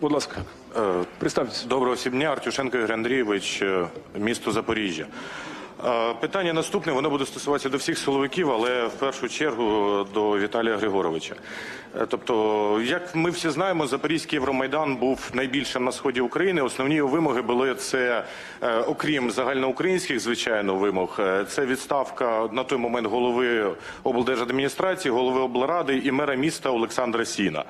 Будь ласка, Е, представтеся. Доброго всім дня, Артюшенко Ігор Андрійович, е, місто Запоріжжя. Е, Питання наступне, воно буде стосуватися до всіх силовиків, але в першу чергу до Віталія Григоровича. Е, Тобто, як ми всі знаємо, Запорізький Євромайдан був найбільшим на сході України. Основні вимоги були це, е, окрім загальноукраїнських, звичайно, вимог, е, це відставка на той момент голови облдержадміністрації, голови облради і мера міста Олександра Сіна.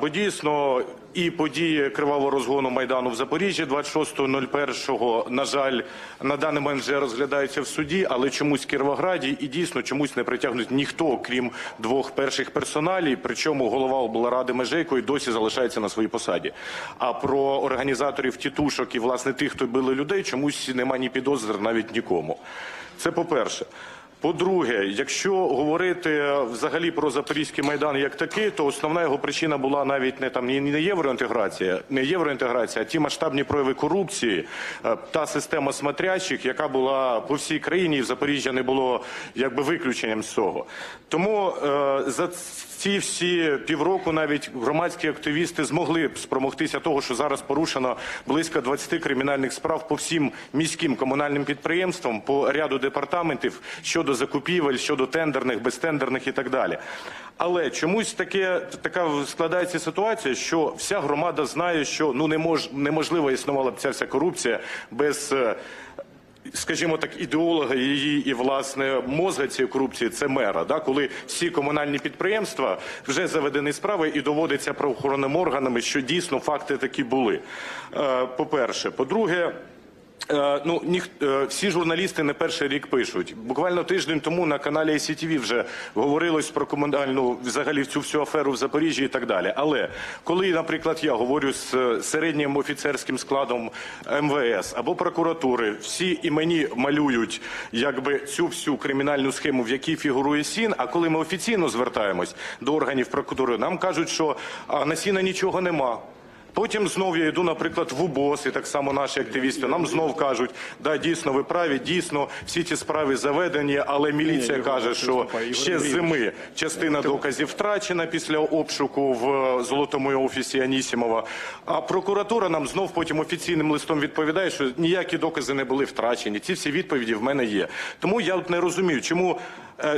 Бо дійсно і події кривавого розгону майдану в Запоріжжі 26.01, на жаль, на даний момент вже розглядаються в суді, але чомусь в Кіровограді і дійсно чомусь не притягнуть ніхто, крім двох перших персоналій. Причому голова облради Межейко і досі залишається на своїй посаді. А про організаторів тітушок і власне тих, хто били людей, чомусь немає ні підозр навіть нікому. Це по-перше. По-друге, якщо говорити взагалі про Запорізький майдан як такий, то основна його причина була навіть не там не євроінтеграція, не євроінтеграція, а ті масштабні прояви корупції, е, та система смотрящих, яка була по всій країні, і в Запоріжжя не було якби виключенням з цього. Тому е, за ці всі півроку навіть громадські активісти змогли б спромогтися того, що зараз порушено близько 20 кримінальних справ по всім міським комунальним підприємствам, по ряду департаментів щодо закупівель, щодо тендерних, безтендерних і так далі. Але чомусь таке така складається ситуація, що вся громада знає, що ну не мож неможливо існувала б ця вся корупція без. е, скажімо так, ідеолога її і власне мозга цієї корупції це мера. Да? Коли всі комунальні підприємства вже заведені справи і доводиться правоохоронним органами, що дійсно факти такі були. Е, По-перше, по-друге. Е, Ну, ніх, е, всі журналісти не перший рік пишуть. Буквально тиждень тому на каналі ICTV вже говорилось про комунальну взагалі цю всю аферу в Запоріжжі і так далі. Але коли, наприклад, я говорю з е, середнім офіцерським складом МВС або прокуратури, всі і мені малюють якби цю всю кримінальну схему, в якій фігурує СІН. А коли ми офіційно звертаємось до органів прокуратури, нам кажуть, що а, на СІНа нічого нема. Потім знов я йду, наприклад, в УБОС, і так само наші активісти нам знов кажуть, да, дійсно, ви праві, дійсно, всі ці справи заведені, але міліція каже, що ще з зими частина доказів втрачена після обшуку в е, золотому офісі Анісімова. А прокуратура нам знов потім офіційним листом відповідає, що ніякі докази не були втрачені. Ці всі відповіді в мене є. Тому я от не розумію, чому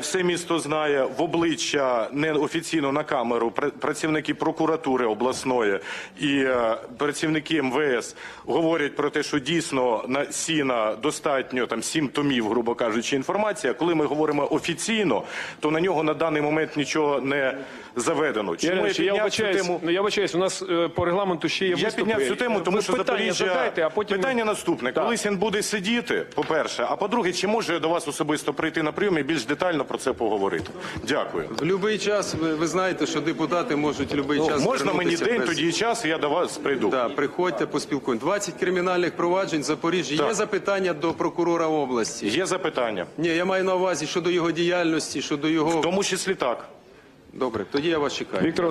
все місто знає в обличчя неофіційно на камеру пра- працівники прокуратури обласної і е, працівники МВС говорять про те, що дійсно на сіна достатньо там сім томів, грубо кажучи, інформація. Коли ми говоримо офіційно, то на нього на даний момент нічого не заведено. Чому Ігор я я підняв цю тему? ну, я вибачаюсь, у нас е, по регламенту ще є Я виступи. підняв цю тему, тому Ви що питання Запоріжжя... задайте, а потім... Питання наступне. Так. Коли він буде сидіти, по-перше, а по-друге, чи може до вас особисто прийти на прийом і більш детально про це поговорити? Дякую. В будь-який час ви, ви знаєте, що депутати можуть в будь-який час Ну, Можна мені день, без- тоді час, я до вас прийду. Да, приходьте, поспілкуємо. 20 кримінальних проваджень в Запоріжжі. Є запитання до прокурора області? Є запитання. Ні, я маю на увазі щодо його діяльності, щодо його В тому числі так. Добре, тоді я вас чекаю. Віктор